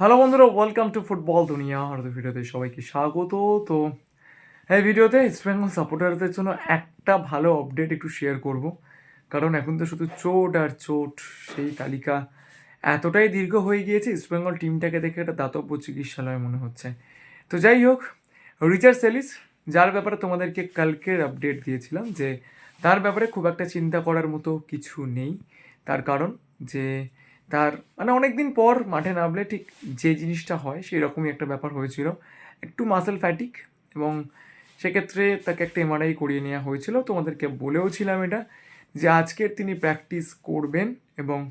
Hello বন্ধুরা welcome to football দুনিয়া। আর ভিডিওতে সবাইকে স্বাগত। তো, এই ভিডিওতে ইস্ট বেঙ্গল সাপোর্টারদের জন্য একটা ভালো আপডেট একটু শেয়ার করব। কারণ এখন তো শুধু চোট আর চোট, সেই তালিকা এতটাই দীর্ঘ হয়ে গিয়েছে ইস্ট বেঙ্গল টিমটাকে দেখে একটা দাতব্য চিকিৎসালয় মনে হচ্ছে। তো যাই হোক রিচার্ড সেলিস যার ব্যাপারে তোমাদেরকে কালকের আপডেট দিয়েছিলাম যে, তার ব্যাপারে খুব একটা চিন্তা করার মতো কিছু নেই। তার কারণ যে তার মানে অনেক দিন পর মাঠে নামলে ঠিক যে জিনিসটা হয় সেই রকমই একটা ব্যাপার হয়েছিল। একটু মাসেল ফ্যাটিক এবং সেক্ষেত্রে তাকে একটা এমআরআই করিয়ে নেওয়া হয়েছিল। তোমাদেরকে বলেও ছিলাম এটা যে আজকের তিনি প্র্যাকটিস করবেন এবং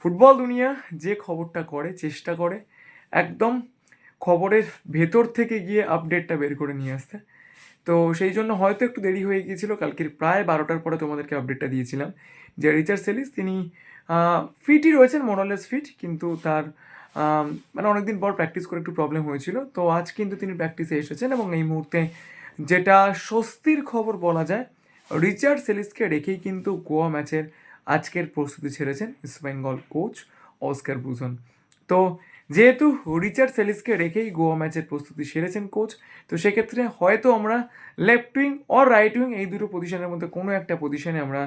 ফুটবল দুনিয়া যে খবরটা করে, চেষ্টা করে, একদম খবরের ভেতর থেকে গিয়ে আপডেটটা বের করে নিয়ে আসতে। তো সেই জন্য হয়তো একটু দেরি হয়ে গিয়েছিল। কালকের প্রায় বারোটার পরে তোমাদেরকে আপডেটটা দিয়েছিলাম যে রিচার্ড সেলিস তিনি ফিটই রয়েছেন মোরালেস ফিট কিন্তু তার মানে অনেকদিন পর প্র্যাকটিস করে একটু প্রবলেম হয়েছিল। তো আজ কিন্তু তিনি প্র্যাকটিসে এসেছেন এবং এই মুহূর্তে যেটা স্বস্তির খবর বলা যায়, রিচার্ড সেলিসকে রেখেই কিন্তু গোয়া ম্যাচের আজকের প্রস্তুতি ছেড়েছেন ইস্ট বেঙ্গল কোচ অস্কার বুজন। তো যেহেতু রিচার্ড সেলিসকে রেখেই গোয়া ম্যাচের প্রস্তুতি সেরেছেন কোচ, তো সেক্ষেত্রে হয়তো আমরা left wing or right wing এই দুটো পজিশনের মধ্যে কোনো একটা পজিশনে আমরা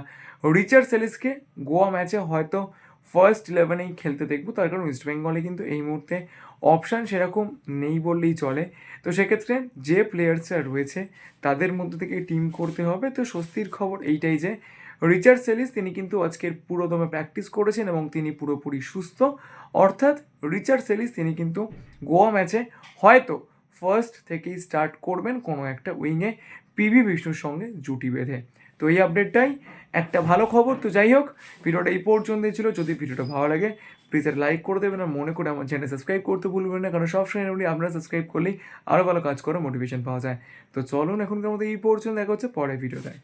রিচার্ড সেলিসকে গোয়া ম্যাচে হয়তো ফার্স্ট ইলেভেনেই খেলতে দেখব। তার কারণ ওয়েস্ট বেঙ্গলে কিন্তু এই মুহূর্তে অপশান সেরকম নেই বললেই চলে। তো সেক্ষেত্রে যে প্লেয়ার্সরা রয়েছে, তাদের মধ্যে থেকে টিম করতে হবে। তো স্বস্তির খবর এইটাই যে রিচার্ড সেলিস, তিনি কিন্তু আজকের পুরোদমে প্র্যাকটিস করেছেন এবং তিনি পুরোপুরি সুস্থ। অর্থাৎ রিচার্ড সেলিস, তিনি কিন্তু গোয়া ম্যাচে হয়তো ফার্স্ট থেকেই স্টার্ট করবেন কোনো একটা উইংয়ে পিভি বিষ্ণুর সঙ্গে জুটি বেঁধে। তো এই আপডেটটাই একটা ভালো খবর, তো যাই হোক, ভিডিওটা এই পর্যন্তই ছিল। যদি ভিডিওটা ভালো লাগে প্লিজ লাইক করে দেবেন আর মনে করে আমার চ্যানেল সাবস্ক্রাইব করতে ভুলবেন না, কারণ সবসময় এমনি আপনারা সাবস্ক্রাইব করলেই আরও ভালো কাজ করে মোটিভেশন পাওয়া যায়। তো চলুন, এখনকার মতো এই পর্যন্ত দেখা হচ্ছে পরের ভিডিওটায়